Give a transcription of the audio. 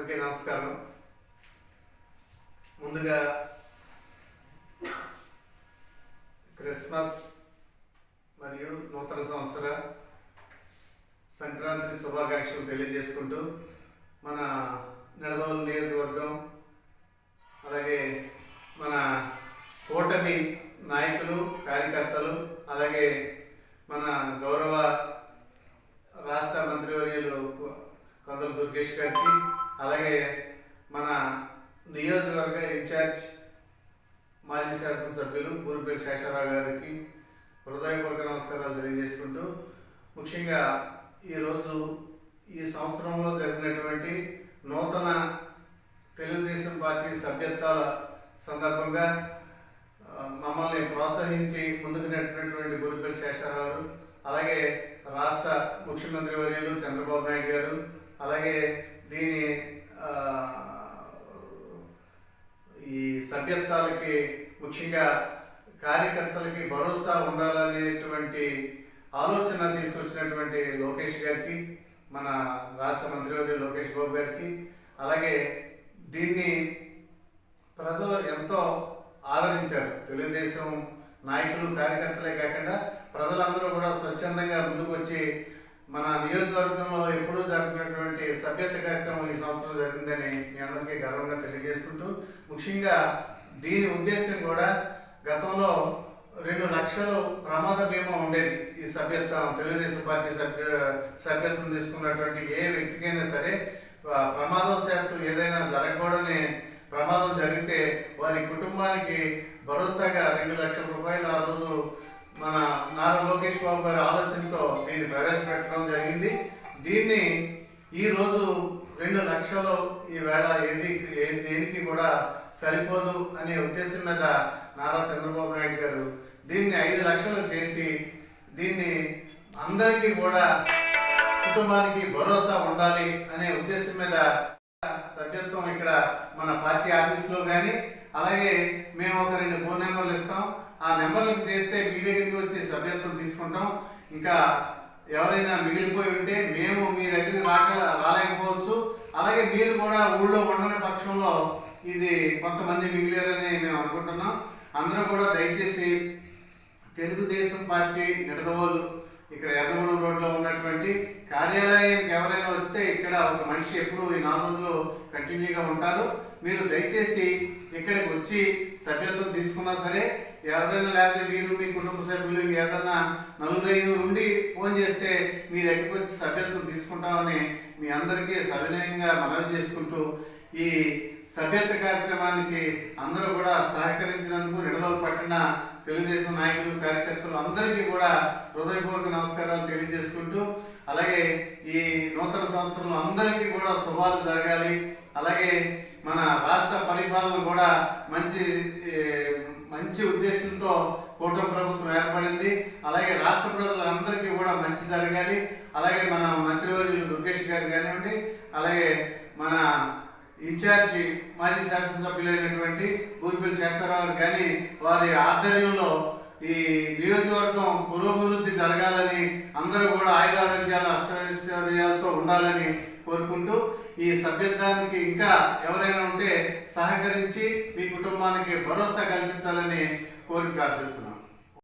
అందరికీ నమస్కారం. ముందుగా క్రిస్మస్ మరియు నూతన సంవత్సర సంక్రాంతి శుభాకాంక్షలు తెలియజేసుకుంటూ మన నిడదోలు నియోజకవర్గం అలాగే మన కూటమి నాయకులు కార్యకర్తలు అలాగే మన గౌరవ రాష్ట్ర మంత్రివర్యులు కొందరు దుర్గేష్ గారికి అలాగే మన నియోజకవర్గ ఇన్ఛార్జ్ మాజీ శాసనసభ్యులు బూరిపల్లి శేషారావు గారికి హృదయపూర్వక నమస్కారాలు తెలియజేసుకుంటూ ముఖ్యంగా ఈరోజు ఈ సంవత్సరంలో జరిగినటువంటి నూతన తెలుగుదేశం పార్టీ సభ్యత్వాల సందర్భంగా మమ్మల్ని ప్రోత్సహించి ముందుకు నెట్టినటువంటి గురుపల్లి శేషారావు గారు అలాగే రాష్ట్ర ముఖ్యమంత్రి వర్యులు చంద్రబాబు నాయుడు గారు అలాగే దీని ఈ సభ్యత్వాలకి ముఖ్యంగా కార్యకర్తలకి భరోసా ఉండాలనేటువంటి ఆలోచన తీసుకొచ్చినటువంటి లోకేష్ గారికి మన రాష్ట్ర మంత్రివర్యులు లోకేష్ బాబు గారికి అలాగే దీన్ని ప్రజలు ఎంతో ఆదరించారు. తెలుగుదేశం నాయకులు కార్యకర్తలే కాకుండా ప్రజలందరూ కూడా స్వచ్ఛందంగా ముందుకు వచ్చి మన నియోజకవర్గంలో ఎప్పుడూ జరిపినటువంటి సభ్యత కార్యక్రమం ఈ సంవత్సరం జరిగిందని మీ అందరికీ గర్వంగా తెలియజేసుకుంటూ ముఖ్యంగా దీని ఉద్దేశం కూడా గతంలో రెండు లక్షలు ప్రమాద బీమా ఉండేది ఈ సభ్యత్వం తెలుగుదేశం పార్టీ సభ్య సభ్యత్వం తీసుకున్నటువంటి ఏ వ్యక్తికైనా సరే ప్రమాదవశాత్తు ఏదైనా జరగకూడని ప్రమాదం జరిగితే వారి కుటుంబానికి భరోసాగా రెండు లక్షల రూపాయలు ఆ రోజు మన నారా లోకేష్ బాబు గారి ఆలోచనతో దీన్ని ప్రవేశపెట్టడం జరిగింది. దీన్ని ఈరోజు రెండు లక్షలు ఈ ఏది దేనికి కూడా సరిపోదు అనే ఉద్దేశం మీద నారా చంద్రబాబు నాయుడు గారు దీన్ని ఐదు లక్షలు చేసి దీన్ని అందరికీ కూడా కుటుంబానికి భరోసా ఉండాలి అనే ఉద్దేశం మీద సభ్యత్వం ఇక్కడ మన పార్టీ ఆఫీస్లో కానీ అలాగే మేము ఒక రెండు ఫోన్ నెంబర్లు ఇస్తాం. ఆ నెంబర్లకు చేస్తే మీ దగ్గరికి సభ్యత్వం తీసుకుంటాం. ఇంకా ఎవరైనా మిగిలిపోయి ఉంటే మేము మీ దగ్గరికి రాక రాలేకపోవచ్చు. అలాగే మీరు కూడా ఊళ్ళో ఉండని పక్షంలో ఇది కొంతమంది మిగిలారని మేము అనుకుంటున్నాం. అందరూ కూడా దయచేసి తెలుగుదేశం పార్టీ నిడదవోలు. ఇక్కడ ఎర్రగూడెం రోడ్లో ఉన్నటువంటి కార్యాలయానికి ఎవరైనా వస్తే ఇక్కడ ఒక మనిషి ఎప్పుడు ఈ నాలుగు రోజులు కంటిన్యూగా ఉంటారు. మీరు దయచేసి ఇక్కడికి వచ్చి సభ్యత్వం తీసుకున్నా సరే ఎవరైనా లేకపోతే మీరు మీ కుటుంబ సభ్యులు ఏదన్నా నలుగురు ఐదుగురు ఉండి ఫోన్ చేస్తే మీ దగ్గరికి వచ్చి సభ్యత్వం తీసుకుంటామని మీ అందరికీ సవినయంగా మనవి చేసుకుంటూ ఈ సభ్యత్వ కార్యక్రమానికి అందరూ కూడా సహకరించినందుకు నిడదలు పట్టిన తెలుగుదేశం నాయకులు కార్యకర్తలు అందరికీ కూడా హృదయపూర్వక నమస్కారాలు తెలియజేసుకుంటూ అలాగే ఈ నూతన సంవత్సరంలో అందరికీ కూడా శుభాలు జరగాలి. అలాగే మన రాష్ట్ర పరిపాలన కూడా మంచి మంచి ఉద్దేశంతో కూటమి ప్రభుత్వం ఏర్పడింది. అలాగే రాష్ట్ర ప్రజలందరికీ కూడా మంచి జరగాలి. అలాగే మన మంత్రివర్యులు దుర్గేష్ గారు కానివ్వండి అలాగే మన ఇన్ఛార్జి మాజీ శాసనసభ్యులైనటువంటి బూరిపల్లి శేషరావు కానీ వారి ఆధ్వర్యంలో ఈ నియోజకవర్గం పురోభివృద్ధి జరగాలని అందరూ కూడా ఆయుధారోగ్యాలు అష్టైశ్వర్యాలతో ఉండాలని కోరుకుంటూ ఈ సభ్యత్వానికి ఇంకా ఎవరైనా ఉంటే సహకరించి మీ కుటుంబానికి భరోసా కల్పించాలని కోరి ప్రార్థిస్తున్నాం.